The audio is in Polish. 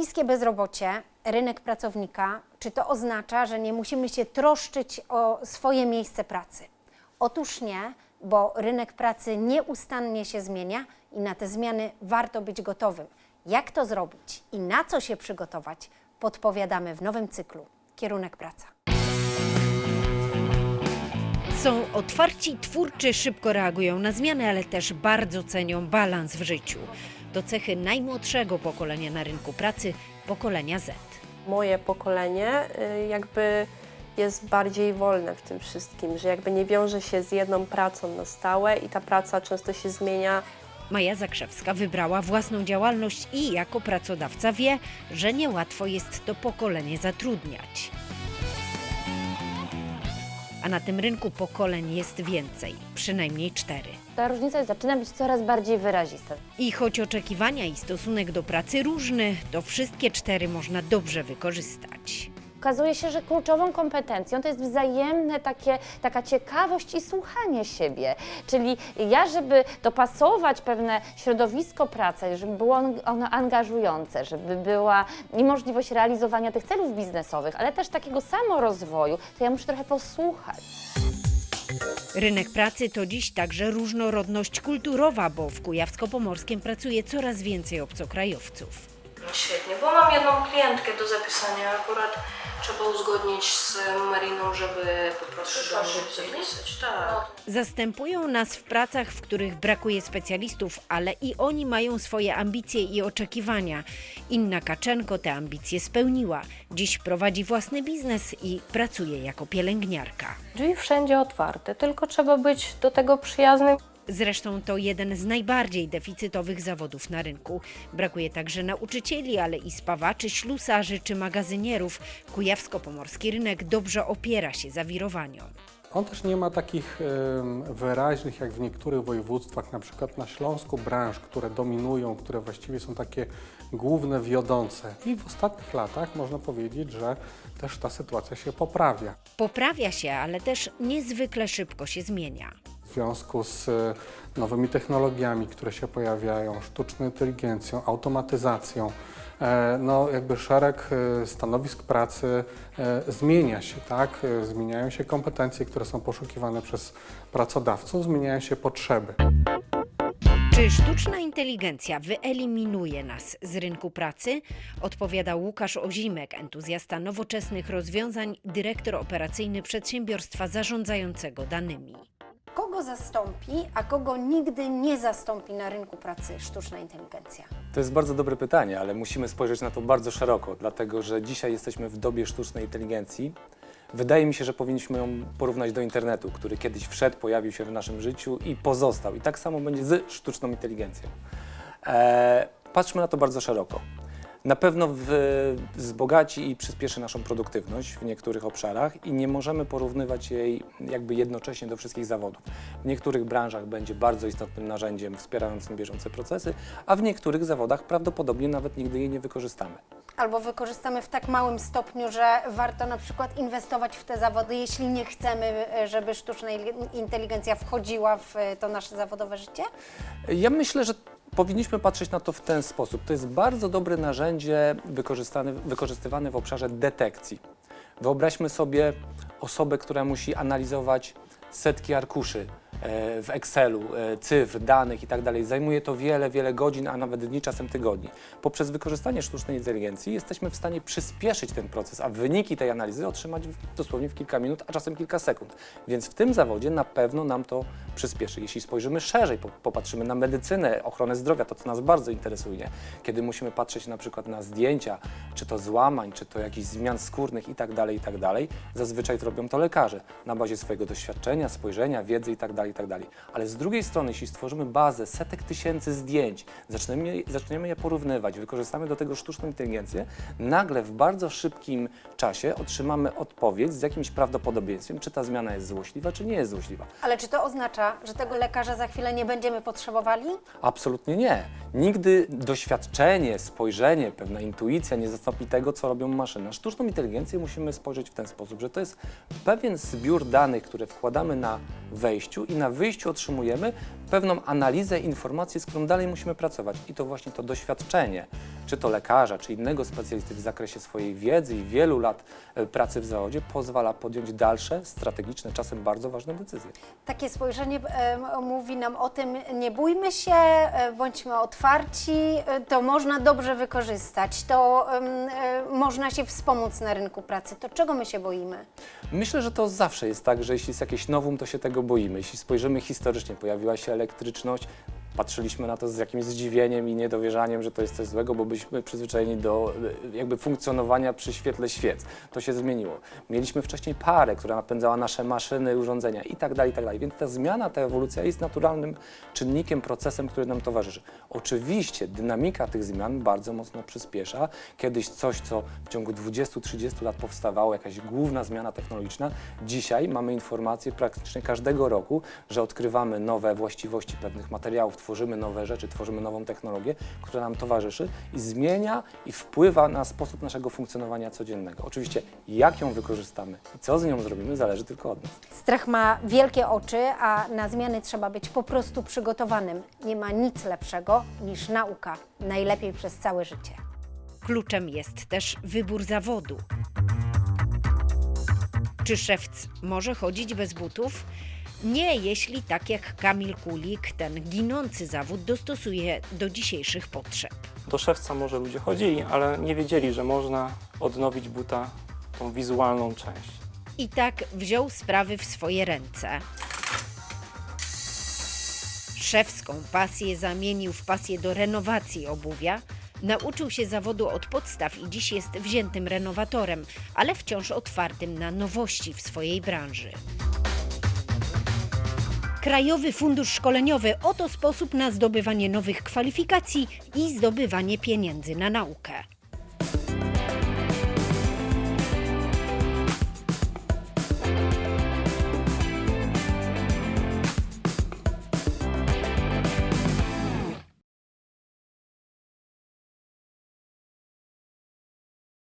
Niskie bezrobocie, rynek pracownika, czy to oznacza, że nie musimy się troszczyć o swoje miejsce pracy? Otóż nie, bo rynek pracy nieustannie się zmienia i na te zmiany warto być gotowym. Jak to zrobić i na co się przygotować, podpowiadamy w nowym cyklu Kierunek Praca. Są otwarci, twórczy, szybko reagują na zmiany, ale też bardzo cenią balans w życiu. To cechy najmłodszego pokolenia na rynku pracy, pokolenia Z. moje pokolenie y, jakby jest bardziej wolne w tym wszystkim, że jakby nie wiąże się z jedną pracą na stałe i ta praca często się zmienia. Maja Zakrzewska wybrała własną działalność i jako pracodawca wie, że niełatwo jest to pokolenie zatrudniać. A na tym rynku pokoleń jest więcej, przynajmniej cztery. Ta różnica zaczyna być coraz bardziej wyrazista. I choć oczekiwania i stosunek do pracy różny, to wszystkie cztery można dobrze wykorzystać. Okazuje się, że kluczową kompetencją to jest wzajemne takie, taka ciekawość i słuchanie siebie. Czyli ja, żeby dopasować pewne środowisko pracy, żeby było on- ono angażujące, żeby była i możliwość realizowania tych celów biznesowych, ale też takiego samorozwoju, to ja muszę trochę posłuchać. Rynek pracy to dziś także różnorodność kulturowa, bo w Kujawsko-Pomorskiem pracuje coraz więcej obcokrajowców. Świetnie, bo mam jedną klientkę do zapisania. Akurat trzeba uzgodnić z Mariną, żeby po prostu do mnie zapisać. Tak. Zastępują nas w pracach, w których brakuje specjalistów, ale i oni mają swoje ambicje i oczekiwania. Inna Kaczenko te ambicje spełniła. Dziś prowadzi własny biznes i pracuje jako pielęgniarka. Drzwi wszędzie otwarte, tylko trzeba być do tego przyjaznym. Zresztą to jeden z najbardziej deficytowych zawodów na rynku. Brakuje także nauczycieli, ale i spawaczy, ślusarzy czy magazynierów. Kujawsko-pomorski rynek dobrze opiera się zawirowaniom. On też nie ma takich wyraźnych, jak w niektórych województwach, na przykład na Śląsku, branż, które dominują, które właściwie są takie główne, wiodące. I w ostatnich latach można powiedzieć, że też ta sytuacja się poprawia. Poprawia się, ale też niezwykle szybko się zmienia. W związku z e, nowymi technologiami, które się pojawiają, sztuczną inteligencją, automatyzacją, e, no jakby szereg e, stanowisk pracy zmienia się, tak? Zmieniają się kompetencje, które są poszukiwane przez pracodawców, zmieniają się potrzeby. Czy sztuczna inteligencja wyeliminuje nas z rynku pracy? Odpowiada Łukasz Ozimek, entuzjasta nowoczesnych rozwiązań, dyrektor operacyjny przedsiębiorstwa zarządzającego danymi. Kogo zastąpi, a kogo nigdy nie zastąpi na rynku pracy sztuczna inteligencja? To jest bardzo dobre pytanie, ale musimy spojrzeć na to bardzo szeroko, dlatego że dzisiaj jesteśmy w dobie sztucznej inteligencji. Wydaje mi się, że powinniśmy ją porównać do internetu, który kiedyś wszedł, pojawił się w naszym życiu i pozostał. I tak samo będzie z sztuczną inteligencją. E, patrzmy na to bardzo szeroko. Na pewno w, wzbogaci i przyspieszy naszą produktywność w niektórych obszarach i nie możemy porównywać jej jakby jednocześnie do wszystkich zawodów. W niektórych branżach będzie bardzo istotnym narzędziem wspierającym bieżące procesy, a w niektórych zawodach prawdopodobnie nawet nigdy jej nie wykorzystamy. Albo wykorzystamy w tak małym stopniu, że warto na przykład inwestować w te zawody, jeśli nie chcemy, żeby sztuczna inteligencja wchodziła w to nasze zawodowe życie? Ja myślę, że powinniśmy patrzeć na to w ten sposób. To jest bardzo dobre narzędzie wykorzystywane w obszarze detekcji. Wyobraźmy sobie osobę, która musi analizować setki arkuszy w Excelu, e, cyfr, danych i tak. Zajmuje to wiele, wiele godzin, a nawet dni, czasem tygodni. Poprzez wykorzystanie sztucznej inteligencji jesteśmy w stanie przyspieszyć ten proces, a wyniki tej analizy otrzymać dosłownie w kilka minut, a czasem kilka sekund. Więc w tym zawodzie na pewno nam to przyspieszy. Jeśli spojrzymy szerzej, po- popatrzymy na medycynę, ochronę zdrowia, to co nas bardzo interesuje, kiedy musimy patrzeć na przykład na zdjęcia, czy to złamań, czy to jakichś zmian skórnych i tak dalej, i tak zazwyczaj robią to lekarze na bazie swojego doświadczenia, spojrzenia, wiedzy i tak dalej, i tak dalej. Ale z drugiej strony, jeśli stworzymy bazę setek tysięcy zdjęć, zaczniemy, zaczniemy je porównywać, wykorzystamy do tego sztuczną inteligencję, nagle w bardzo szybkim czasie otrzymamy odpowiedź z jakimś prawdopodobieństwem, czy ta zmiana jest złośliwa, czy nie jest złośliwa. Ale czy to oznacza, że tego lekarza za chwilę nie będziemy potrzebowali? Absolutnie nie. Nigdy doświadczenie, spojrzenie, pewna intuicja nie zastąpi tego, co robią maszyny. Na sztuczną inteligencję musimy spojrzeć w ten sposób, że to jest pewien zbiór danych, które wkładamy na wejściu i na wyjściu otrzymujemy pewną analizę informacji, z którą dalej musimy pracować. I to właśnie to doświadczenie, czy to lekarza, czy innego specjalisty w zakresie swojej wiedzy i wielu lat e, pracy w zawodzie, pozwala podjąć dalsze, strategiczne, czasem bardzo ważne decyzje. Takie spojrzenie e, mówi nam o tym, nie bójmy się, e, bądźmy otwarci, to można dobrze wykorzystać, to można się wspomóc na rynku pracy. To czego my się boimy? Myślę, że to zawsze jest tak, że jeśli jest jakieś nowum, to się tego boimy. Jeśli spojrzymy historycznie, pojawiła się elektryczność, patrzyliśmy na to z jakimś zdziwieniem i niedowierzaniem, że to jest coś złego, bo byliśmy przyzwyczajeni do e, jakby funkcjonowania przy świetle świec. To się zmieniło. Mieliśmy wcześniej parę, która napędzała nasze maszyny, urządzenia i tak dalej, i tak dalej. Więc ta zmiana, ta ewolucja jest naturalnym czynnikiem, procesem, który nam towarzyszy. Oczywiście dynamika tych zmian bardzo mocno przyspiesza. Kiedyś coś, co w ciągu 20-30 lat powstawało, jakaś główna zmiana technologiczna, dzisiaj mamy informacje praktycznie każdego roku, że odkrywamy nowe właściwości pewnych materiałów, tworzymy nowe rzeczy, tworzymy nową technologię, która nam towarzyszy i zmienia i wpływa na sposób naszego funkcjonowania codziennego. Oczywiście jak ją wykorzystamy i co z nią zrobimy, zależy tylko od nas. Strach ma wielkie oczy, a na zmiany trzeba być po prostu przygotowanym. Nie ma nic lepszego niż nauka, najlepiej przez całe życie. Kluczem jest też wybór zawodu. Czy szewc może chodzić bez butów? Nie, jeśli tak jak Kamil Kulik, ten ginący zawód dostosuje do dzisiejszych potrzeb. Do szewca może ludzie chodzili, ale nie wiedzieli, że można odnowić buta tą wizualną część. I tak wziął sprawy w swoje ręce. Szewską pasję zamienił w pasję do renowacji obuwia. Nauczył się zawodu od podstaw i dziś jest wziętym renowatorem, ale wciąż otwartym na nowości w swojej branży. Krajowy Fundusz Szkoleniowy oto sposób na zdobywanie nowych kwalifikacji i zdobywanie pieniędzy na naukę.